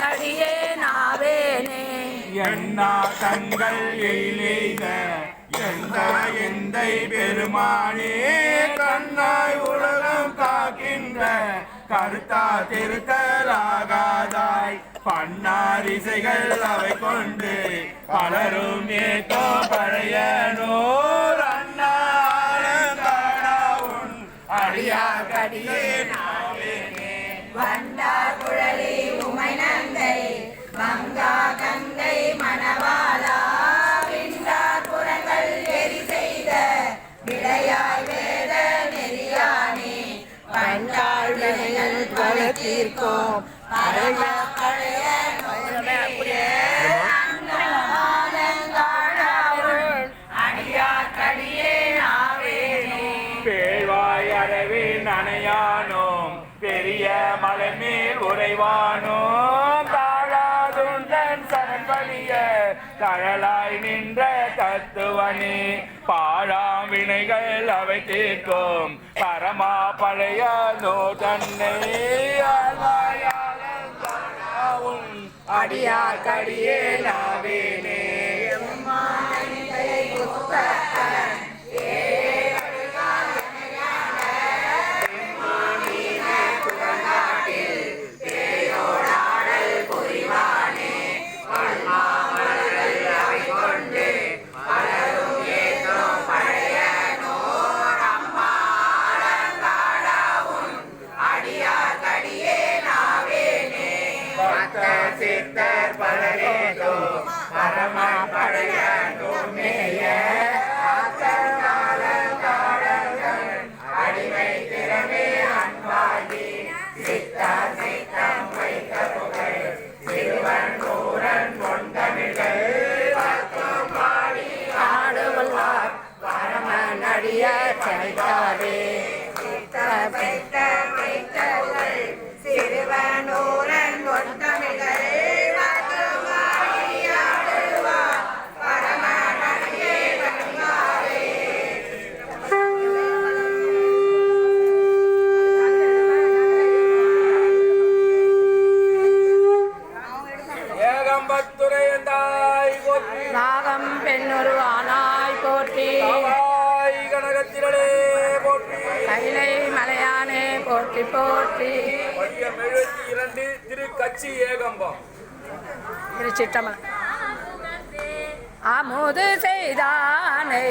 தடியே நாவேனே. என்னா தங்கள் எய்த எந்த எந்தை பெருமானே. கண்ணாய் உலகம் காக்கின்ற கருத்தா திருத்தலாகாதாய். பன்னாரிசைகள் அவை கொண்டு பலரும் ஏத்தோ பழைய பண்டாள் தீர்க்கும் பேழ்வாய் நனையானோம் பெரிய மலை மேல் உறைவானோம். சரண் சரண்பலிய தழலாய் நின்ற தத்துவனே பாழாம் வினைகள் அவை தீர்க்கும். பரமா பழைய நோ தன்னை ஆழ்வாயாளன் தாழாவும் அடியார் கடியே நாவேனே. சித்தர் பலரேதோ போற்றி போற்றி பதியம் எழுபத்தி இரண்டு திரு கச்சி ஏகம்பம். திருச்சிற்றம்பலம். அமுது செய்தானை